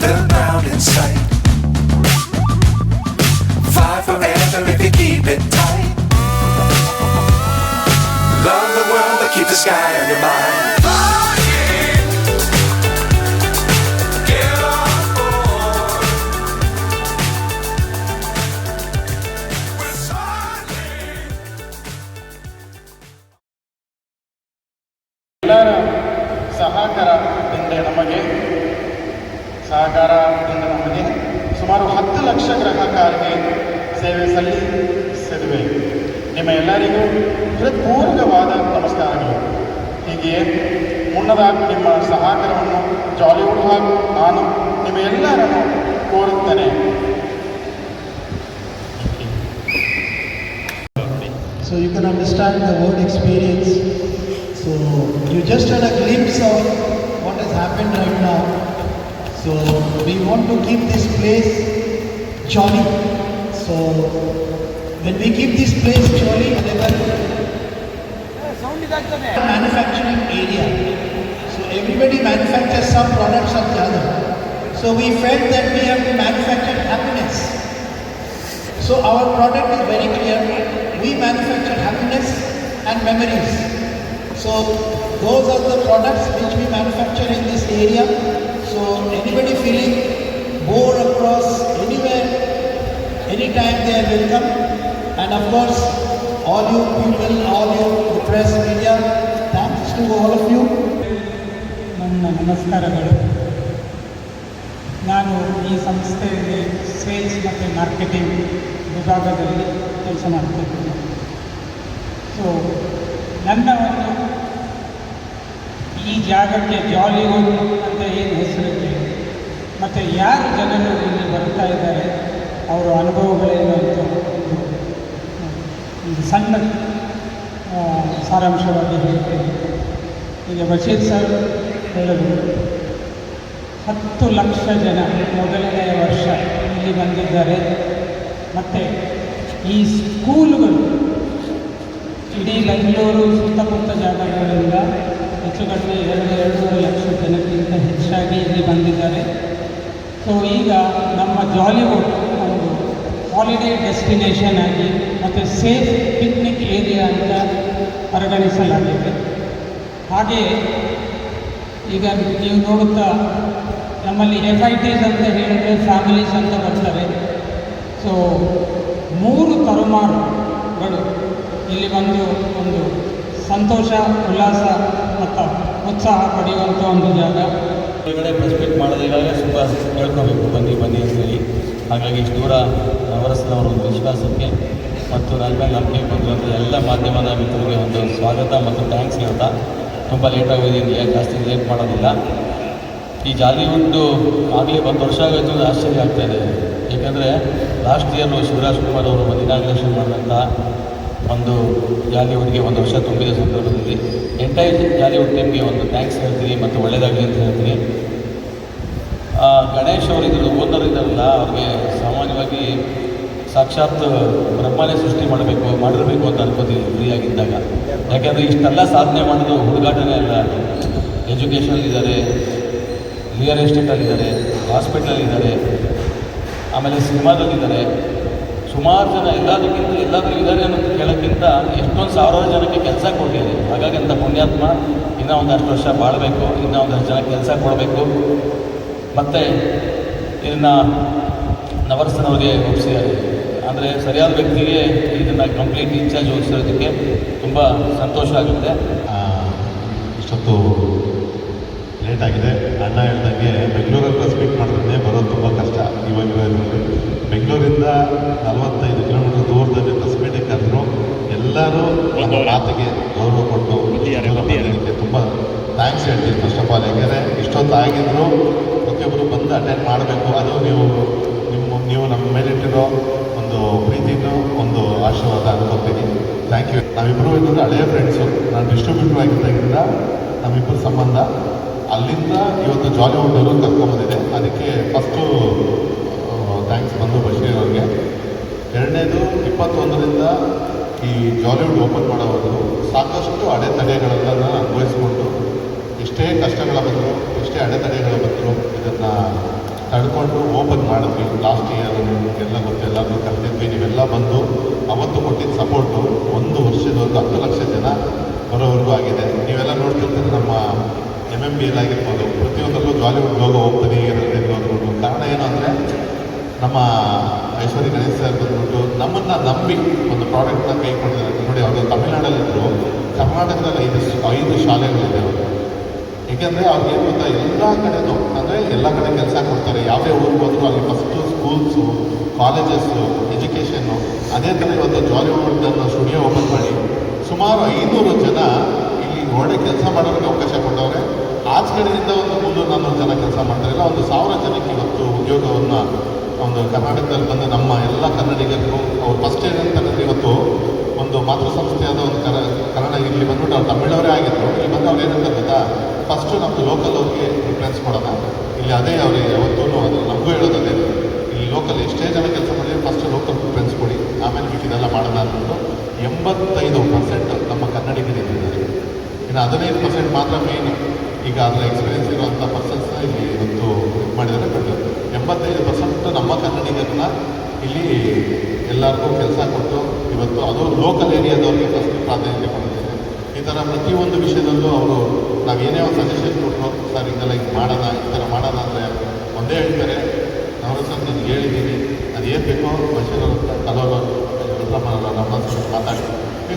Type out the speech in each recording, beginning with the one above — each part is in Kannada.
The ground in sight. Fly forever if you keep it tight. Love the world, but keep the sky on your mind. Flying, get on We're ಸಹಕಾರದಿಂದ ನಮಗೆ ಸುಮಾರು ಹತ್ತು ಲಕ್ಷ ಗ್ರಾಹಕರಿಗೆ ಸೇವೆ ಸಲ್ಲಿಸಿದ್ವಿ ನಿಮ್ಮ ಎಲ್ಲರಿಗೂ ಹೃತ್ಪೂರ್ವಕವಾದ ನಮಸ್ಕಾರಗಳು ಹೀಗೆ ಮುನ್ನದಾಗಿ ನಿಮ್ಮ ಸಹಕಾರವನ್ನು ಜಾಲಿವುಡ್ ಹಾಗೂ ನಾನು ನಿಮ್ಮ ಎಲ್ಲರನ್ನು ಕೋರುತ್ತೇನೆ So you can understand the word experience. So you just had a glimpse of what has happened right now. So we want to keep this place jolly. So when we keep this place jolly, whenever manufacturing area. So everybody manufactures some products or the other. So we felt that we have to manufacture happiness. So our product is very clear. We manufacture happiness and memories. So those are the products which we manufacture in this area. So anybody feeling bored across anywhere, anytime they are welcome. And of course, all you people, all you the press media, thanks to all of you. ನನ್ನ ನಮಸ್ಕಾರಗಳು ನಾನು ಈ ಸಂಸ್ಥೆಯಲ್ಲಿ ಸೇಲ್ಸ್ ಮತ್ತು ಮಾರ್ಕೆಟಿಂಗ್ ವಿಭಾಗದಲ್ಲಿ ಕೆಲಸ ಮಾಡ್ತಿದ್ದೇನೆ ಸೊ ನನ್ನ ಒಂದು ಈ ಜಾಗಕ್ಕೆ ಜಾಲಿವುಡ್ ಅಂತ ಏನು ಹೆಸರಿದೆ? ಮತ್ತು ಯಾರು ಜನರು ಇಲ್ಲಿ ಬರ್ತಾ ಇದ್ದಾರೆ? ಅವರ ಅನುಭವಗಳೇನು ಅಂತ ಒಂದು ಸಣ್ಣ ಸಾರಾಂಶವಾಗಿ ಹೇಳ್ತೇನೆ. ಈಗ ಬಶೀರ್ ಸರ್ ಹೇಳಿದ್ರು ಹತ್ತು ಲಕ್ಷ ಜನ ಮೊದಲನೆಯ ವರ್ಷ ಇಲ್ಲಿ ಬಂದಿದ್ದಾರೆ. ಮತ್ತು ಈ ಸ್ಕೂಲುಗಳು ಇಡೀ ಬೆಂಗಳೂರು ಸುತ್ತಮುತ್ತ ಜಾಗಗಳಿಂದ ಹೆಚ್ಚು ಕಡಿಮೆ ಎರಡು, ಎರಡೂವರೆ ಲಕ್ಷ ಜನಕ್ಕಿಂತ ಹೆಚ್ಚಾಗಿ ಇಲ್ಲಿ ಬಂದಿದ್ದಾರೆ. ಸೊ ಈಗ ನಮ್ಮ ಜಾಲಿವುಡ್ ಒಂದು ಹಾಲಿಡೇ ಡೆಸ್ಟಿನೇಷನ್ ಆಗಿ ಮತ್ತು ಸೇಫ್ ಪಿಕ್ನಿಕ್ ಏರಿಯಾ ಅಂತ ಪರಿಗಣಿಸಲಾಗಿದೆ. ಹಾಗೆಯೇ ಈಗ ನೀವು ನೋಡುತ್ತಾ ನಮ್ಮಲ್ಲಿ ಎಫ್ ಐ ಟಿಸ್ ಅಂತ ಹೇಳಿದರೆ ಫ್ಯಾಮಿಲೀಸ್ ಅಂತ ಬರ್ತಾರೆ. ಸೊ ಮೂರು ತರುಮಾರುಗಳು ಇಲ್ಲಿ ಬಂದು ಒಂದು ಸಂತೋಷ, ಉಲ್ಲಾಸ ಮತ್ತು ಉತ್ಸಾಹ ಪಡೆಯುವಂಥ ಒಂದು ಜಾಗ. ಹೊರಗಡೆ ಪ್ರೆಸ್ ಮೀಟ್ ಮಾಡೋದಿಗಾಗಲೇ ಸ್ವಲ್ಪ ಹೇಳ್ಕೋಬೇಕು ಬನ್ನಿ ಬನ್ನಿ ಅಂತೇಳಿ ಹಾಗಾಗಿ ಇಷ್ಟು ದೂರ ನವರಸನವರ ಒಂದು ವಿಶ್ವಾಸಕ್ಕೆ ಮತ್ತು ನನ್ನ ಮೇಲೆ ನಂಬಿಕೆ ಕೊಟ್ಟಿರುವಂಥ ಎಲ್ಲ ಮಾಧ್ಯಮದ ಮಿತ್ರರಿಗೆ ಒಂದು ಸ್ವಾಗತ ಮತ್ತು ಥ್ಯಾಂಕ್ಸ್ ಹೇಳ್ತಾ ತುಂಬ ಲೇಟಾಗಿ ಹೋಗಿದ್ದೀನಿ ಜಾಸ್ತಿ ಲೇಟ್ ಮಾಡೋದಿಲ್ಲ. ಈ ಜಾಲಿವುಡ್ಡು ಆಗಲೇ ಒಂದು ವರ್ಷ ಆಗೋದು ಆಶ್ಚರ್ಯ ಆಗ್ತಾ ಇದೆ. ಏಕೆಂದರೆ ಲಾಸ್ಟ್ ಇಯರ್ ಶಿವರಾಜ್ ಕುಮಾರ್ ಅವರು ಒಂದು ಇನಾಗ್ರೇಷನ್ ಮಾಡಿದಂಥ ಒಂದು ಜಾಲಿವುಡ್ಗೆ ಒಂದು ವರ್ಷ ತುಂಬಿದ ಸಂದರ್ಭದಲ್ಲಿ ಎಂಟೈರ್ ಜಾಲಿವುಡ್ ಟೀಮ್ಗೆ ಒಂದು ಥ್ಯಾಂಕ್ಸ್ ಹೇಳ್ತೀನಿ ಮತ್ತು ಒಳ್ಳೆಯದಾಗಲಿ ಅಂತ ಹೇಳ್ತೀನಿ. ಗಣೇಶ್ ಅವರಿದ್ದರು ಇದ್ದಾರಲ್ಲ, ಅವ್ರಿಗೆ ಸಾಮಾನ್ಯವಾಗಿ ಸಾಕ್ಷಾತ್ ಬ್ರಹ್ಮನೇ ಸೃಷ್ಟಿ ಮಾಡಬೇಕು, ಮಾಡಿರಬೇಕು ಅಂತ ಅನ್ಕೋತೀವಿ ಫ್ರೀಯಾಗಿದ್ದಾಗ ಯಾಕೆಂದರೆ ಇಷ್ಟೆಲ್ಲ ಸಾಧನೆ ಮಾಡೋದು ಹುಡುಗಾಟನೇ ಅಲ್ಲ. ಎಜುಕೇಷನಲ್ಲಿ ಇದ್ದಾರೆ ರಿಯಲ್ ಎಸ್ಟೇಟಲ್ಲಿದ್ದಾರೆ ಹಾಸ್ಪಿಟ್ಲಲ್ಲಿದ್ದಾರೆ ಆಮೇಲೆ ಸಿನಿಮಾದಲ್ಲಿದ್ದಾರೆ. ಸುಮಾರು ಜನ ಎಲ್ಲದಕ್ಕಿಂತ ಎಲ್ಲಾದರೂ ಇದ್ದಾರೆ ಅನ್ನೋದು ಕೇಳೋಕ್ಕಿಂತ ಎಷ್ಟೊಂದು ಸಾವಿರಾರು ಜನಕ್ಕೆ ಕೆಲಸ ಕೊಟ್ಟಿದೆ. ಹಾಗಾಗಿ ಅಂತ ಪುಣ್ಯಾತ್ಮ ಇನ್ನೂ ಒಂದಷ್ಟು ವರ್ಷ ಬಾಳಬೇಕು, ಇನ್ನೂ ಒಂದಷ್ಟು ಜನ ಕೆಲಸ ಕೊಡಬೇಕು. ಮತ್ತು ಇದನ್ನು ನವರಸನವ್ರಿಗೆ ಒಪ್ಪಿಸಿ ಅಂದರೆ ಸರಿಯಾದ ವ್ಯಕ್ತಿಗೆ ಇದನ್ನು ಕಂಪ್ಲೀಟ್ ಇನ್ಚಾರ್ಜ್ ವಹಿಸಿರೋದಕ್ಕೆ ತುಂಬ ಸಂತೋಷ ಆಗುತ್ತೆ. ಇಷ್ಟೊತ್ತು ಲೇಟ್ ಆಗಿದೆ ಅಣ್ಣ ಹೇಳ್ದಂಗೆ ಬೆಂಗಳೂರಲ್ಲಿ ಕಷ್ಟ. ಮೀಟ್ ಇವಾಗಿರೋದ್ರಲ್ಲಿ ಬೆಂಗಳೂರಿಂದ ನಲವತ್ತೈದು ಕಿಲೋಮೀಟರ್ ದೂರದಲ್ಲಿ ಬಸ್ ಮೀಟಿಂಗ್ ಕರೆದ್ರು ಎಲ್ಲರೂ ನಮ್ಮ ಮಾತಿಗೆ ಗೌರವ ಕೊಟ್ಟು ಬಂದಿದ್ದಕ್ಕೆ ತುಂಬ ಥ್ಯಾಂಕ್ಸ್ ಹೇಳ್ತೀನಿ ಫಸ್ಟ್ ಆಫ್ ಆಲ್ ಯಾಕೆಂದರೆ ಇಷ್ಟೊತ್ತು ಆಗಿದ್ರು ಪ್ರತಿಯೊಬ್ಬರು ಬಂದು ಅಟೆಂಡ್ ಮಾಡಬೇಕು. ಅದು ನೀವು ನಿಮ್ಮ ನೀವು ನಮ್ಮ ಮೇಲಿಟ್ಟಿರೋ ಒಂದು ಪ್ರೀತಿನೂ ಒಂದು ಆಶೀರ್ವಾದ ಅನ್ಕೋತೀನಿ ಥ್ಯಾಂಕ್ ಯು ನಾವಿಬ್ಬರು ಇದ್ದಂದ್ರೆ ಹಳೆಯ ಫ್ರೆಂಡ್ಸು ನಾನು ಡಿಸ್ಟ್ರಿಬ್ಯೂಟರ್ ಆಗಿದ್ದಾಗಿಂದ ನಮ್ಮಿಬ್ಬರ ಸಂಬಂಧ ಅಲ್ಲಿಂದ ಇವತ್ತು ಜಾಲಿವುಡ್ಡವರು ಕರ್ಕೊಂಬಂದಿದೆ. ಅದಕ್ಕೆ ಫಸ್ಟು ಥ್ಯಾಂಕ್ಸ್ ಬಂದು ಬಶೀರ್ ಅವ್ರಿಗೆ. ಎರಡನೇದು, ಇಪ್ಪತ್ತೊಂದರಿಂದ ಈ ಜಾಲಿವುಡ್ ಓಪನ್ ಮಾಡೋವರೆಗೂ ಸಾಕಷ್ಟು ಅಡೆತಡೆಗಳೆಲ್ಲ ಅನುಭವಿಸಿಕೊಂಡು, ಎಷ್ಟೇ ಕಷ್ಟಗಳ ಬಂದರು, ಎಷ್ಟೇ ಅಡೆತಡೆಗಳು ಬಂದರು ಇದನ್ನು ತಡ್ಕೊಂಡು ಓಪನ್ ಮಾಡಿದ್ವಿ ಲಾಸ್ಟ್ ಇಯರ್ ಎಲ್ಲ ಗೊತ್ತು ಎಲ್ಲರೂ ಕರೆದಿದ್ವಿ, ನೀವೆಲ್ಲ ಬಂದು ಅವತ್ತು ಕೊಟ್ಟಿದ್ದ ಸಪೋರ್ಟು ಒಂದು ವರ್ಷದ ಒಂದು ಹತ್ತು ಲಕ್ಷ ಜನ ಬರೋವರೆಗೂ ಆಗಿದೆ. ನೀವೆಲ್ಲ ನೋಡ್ತಿರ್ತೀರಿ ನಮ್ಮ ಎಂ ಎಂ ಬಿ ಎಲ್ ಆಗಿರ್ಬೋದು ಪ್ರತಿಯೊಂದರಲ್ಲೂ ಜಾಲಿವುಡ್ ಲೋಗೋ ಹೋಗ್ತದೆ ಇರೋದ್ರಿಂದ ಹೋಗ್ಬೋದು ಕಾರಣ ಏನು ಅಂದರೆ, ನಮ್ಮ ಐಶ್ವರ್ಯ ಗಣೇಶ್ ಸರ್ ಬಂದ್ಬಿಟ್ಟು ನಮ್ಮನ್ನು ನಂಬಿ ಒಂದು ಪ್ರಾಡಕ್ಟ್ನ ಕೈ ಕೊಡ್ತಾರೆ. ನೋಡಿ, ಅವರು ತಮಿಳ್ನಾಡಲ್ಲಿದ್ದರು ಕರ್ನಾಟಕದಲ್ಲಿ ಐದು ಐದು ಶಾಲೆಗಳಿದೆ ಅವರು. ಏಕೆಂದರೆ ಅವ್ರಿಗೆ ಏನು ಗೊತ್ತಾ, ಎಲ್ಲ ಕಡೆನೂ, ಅಂದರೆ ಎಲ್ಲ ಕಡೆ ಕೆಲಸ ಕೊಡ್ತಾರೆ. ಯಾವುದೇ ಊರಿಗೆ ಹೋದರೂ ಅಲ್ಲಿ ಫಸ್ಟು ಸ್ಕೂಲ್ಸು ಕಾಲೇಜಸ್ಸು ಎಜುಕೇಷನ್ನು ಅದೇ ಥರ ಇವತ್ತು ಜಾಲಿವುಡ್ ಸ್ಟುಡಿಯೋ ಓಪನ್ ಮಾಡಿ ಸುಮಾರು ಐನೂರು ಜನ ಇಲ್ಲಿ ಒಳ್ಳೆ ಕೆಲಸ ಮಾಡೋದಕ್ಕೆ ಅವಕಾಶ ಕೊಟ್ಟವ್ರೆ ಕಡೆಯಿಂದ ಒಂದು ಮುನ್ನೂರು ನಾನ್ನೂರು ಜನ ಕೆಲಸ ಮಾಡ್ತಾರೆ. ಇಲ್ಲ, ಒಂದು ಸಾವಿರ ಜನಕ್ಕೆ ಇವತ್ತು ಉದ್ಯೋಗವನ್ನು ಒಂದು ಕರ್ನಾಟಕದಲ್ಲಿ ಬಂದು ನಮ್ಮ ಎಲ್ಲ ಕನ್ನಡಿಗರಿಗೂ ಅವ್ರು ಫಸ್ಟ್ ಏನಂತಂದರೆ ಇವತ್ತು ಒಂದು ಮಾತೃ ಸಂಸ್ಥೆಯಾದ ಒಂದು ಕರ, ಕನ್ನಡ ಇಲ್ಲಿ ಬಂದ್ಬಿಟ್ಟು ಅವ್ರು ತಮಿಳವರೇ ಆಗಿದ್ರು. ಇಲ್ಲಿ ಬಂದು ಅವ್ರು ಏನಂತ ಗೊತ್ತಾ? ಫಸ್ಟು ನಮ್ಮದು ಲೋಕಲ್ ಹೋಗಿ ಪ್ರಿಫರೆನ್ಸ್ ಕೊಡೋಣ ಇಲ್ಲಿ ಅದೇ ಅವರಿಗೆ ಯಾವತ್ತೂ ಅದು ನಮಗೂ ಹೇಳೋದಲ್ಲೇ ಇಲ್ಲಿ ಲೋಕಲ್ ಎಷ್ಟೇ ಜನ ಕೆಲಸ ಮಾಡಿದ್ರು ಫಸ್ಟ್ ಲೋಕಲ್ ಪ್ರಿಫರೆನ್ಸ್ ಕೊಡಿ. ಆಮೇಲೆ ಇದೆಲ್ಲ ಮಾಡೋಣ ಅಂದ್ಬಿಟ್ಟು ಎಂಬತ್ತೈದು ಪರ್ಸೆಂಟ್ ನಮ್ಮ ಕನ್ನಡಿಗರಿಗೆ ಇನ್ನು ಹದಿನೈದು ಪರ್ಸೆಂಟ್ ಮಾತ್ರ ಮೇಯ್ನ್ ಈಗ ಅದರ ಎಕ್ಸ್ಪೀರಿಯನ್ಸ್ ಇರುವಂಥ ಪರ್ಸನ್ಸ್ನ ಇಲ್ಲಿ ಇವತ್ತು ಮಾಡಿದ್ದಾರೆ. ಬಟ್ ಎಂಬತ್ತೈದು ಪರ್ಸೆಂಟ್ ನಮ್ಮ ಕನ್ನಡಿಗರನ್ನ ಇಲ್ಲಿ ಎಲ್ಲರಿಗೂ ಕೆಲಸ ಕೊಟ್ಟು ಇವತ್ತು ಅದು ಲೋಕಲ್ ಏರಿಯಾದವ್ರಿಗೆ ಫಸ್ಟ್ ಪ್ರಾಧಾನ್ಯತೆ ಕೊಡ್ತಿದೆ ಈ ಥರ ಪ್ರತಿಯೊಂದು ವಿಷಯದಲ್ಲೂ ಅವರು ನಾವು ಏನೇ ಒಂದು ಸಜೆಷನ್ ಕೊಟ್ಟರು ಸರ್, ಇದೆಲ್ಲ ಹಿಂಗೆ ಮಾಡೋಣ, ಈ ಥರ ಮಾಡೋಣ ಅಂದರೆ ಒಂದೇ ಹೇಳ್ತಾರೆ. ನಾವು ಸರ್ ನಿಮ್ಗೆ ಹೇಳಿದ್ದೀನಿ ಅದು ಏನು ಬೇಕೋ ಬಶೀರ್ ಕಲೋರು ನಮ್ಮ ಮಾತಾಡಿ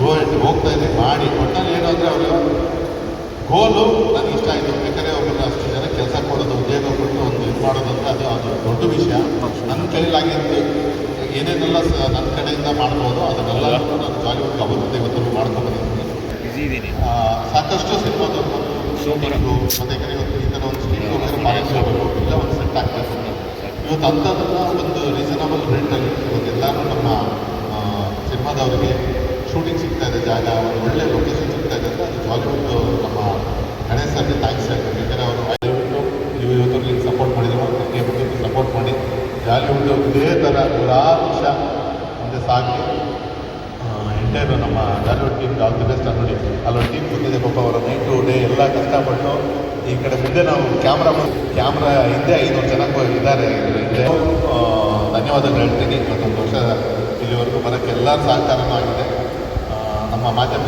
ಗೋ ಹೋಗ್ತಾ ಇದ್ದೀನಿ ಮಾಡಿ. ಒಟ್ಟಲ್ಲಿ ಏನು ಅವರು ಗೋಲು ನನಗೆ ಇಷ್ಟ ಆಯಿತು. ಬೇಕಾದ್ರೆ ಅವ್ರಿಗೆ ಅಷ್ಟು ಜನ ಕೆಲಸ ಕೊಡೋದು ಉದ್ಯೋಗ ಕೊಟ್ಟು ಒಂದು ಇದು ಮಾಡೋದಂದ್ರೆ ಅದು ಅದು ದೊಡ್ಡ ವಿಷಯ. ನನ್ನ ಕೈಲಾಗಿದ್ದು ಏನೇನೆಲ್ಲ ನನ್ನ ಕಡೆಯಿಂದ ಮಾಡ್ಬೋದು ಅದನ್ನೆಲ್ಲ ನಾನು ಜಾಲಿವುಡ್ ಅವತ್ತು ಇವತ್ತು ಮಾಡ್ಕೊಂಡಿದ್ದೀನಿ ಆ, ಸಾಕಷ್ಟು ಸಿಗ್ಬೋದು ಶೂಟಿಂಗು ಮತ್ತು ಕಡೆ ಇವತ್ತು ಈ ಥರ ಒಂದು ಸ್ಟೀಲ್ ಹೋಗಿದ್ರೆ ಹೋಗಬೇಕು ಇಲ್ಲ ಒಂದು ಸೆಟ್ ಆಗ್ಬೇಕು ಇವತ್ತು ಅಂಥದ್ದನ್ನು ಒಂದು ರೀಸನಬಲ್ ರೇಟಲ್ಲಿ ಇವತ್ತು ಎಲ್ಲರೂ ನಮ್ಮ ಸಿನಿಮಾದವರಿಗೆ ಶೂಟಿಂಗ್ ಸಿಗ್ತಾ ಇದೆ ಜಾಗ ಒಂದು ಒಳ್ಳೆ ಲೊಕೇಶನ್ ಸಿಗ್ತಾ ಇದೆ ಜಾಲಿವುಡ್ ನಮ್ಮ ಗಣೇಶ್ ಸರ್ಗೆ ಥ್ಯಾಂಕ್ಸ್ ಹೇಳ್ಬೇಕು ಯಾಕಂದರೆ ಅವರು ದಯವಿಟ್ಟು ನೀವು ಇವತ್ತು ಸಪೋರ್ಟ್ ಮಾಡಿದ್ರು. ಪ್ರತಿಯೊಬ್ಬರಿಗೂ ಸಪೋರ್ಟ್ ಮಾಡಿ ಜಾಲಿವುಡ್ ಇದೇ ಥರ ನೂರಾರು ವರ್ಷ ಮುಂದೆ ಸಾಗಿ ಎಂಟೈರ್ ನಮ್ಮ Jollywood team all the best ನೋಡಿ. ಅಲ್ಲೊಂದು ಟೀಮ್ ಕೂತಿದೆ ಪಾಪ ಅವರ ನೈಟು ಡೇ ಎಲ್ಲ ಕಷ್ಟಪಟ್ಟು ಈ ಕಡೆ ಮುಂದೆ ನಾವು ಕ್ಯಾಮ್ರಾ ಕ್ಯಾಮ್ರಾ ಹಿಂದೆ ಐನೂರು ಜನ ಇದ್ದಾರೆ. ಹಿಂದೆ ಧನ್ಯವಾದಗಳು ಹೇಳ್ತೀನಿ. ಮತ್ತೊಂದು ವರ್ಷ ಇಲ್ಲಿವರೆಗೂ ಬರೋಕ್ಕೆ ಎಲ್ಲರ ಸಹಕಾರನೂ ಆಗಿದೆ. அம்மா மாதம்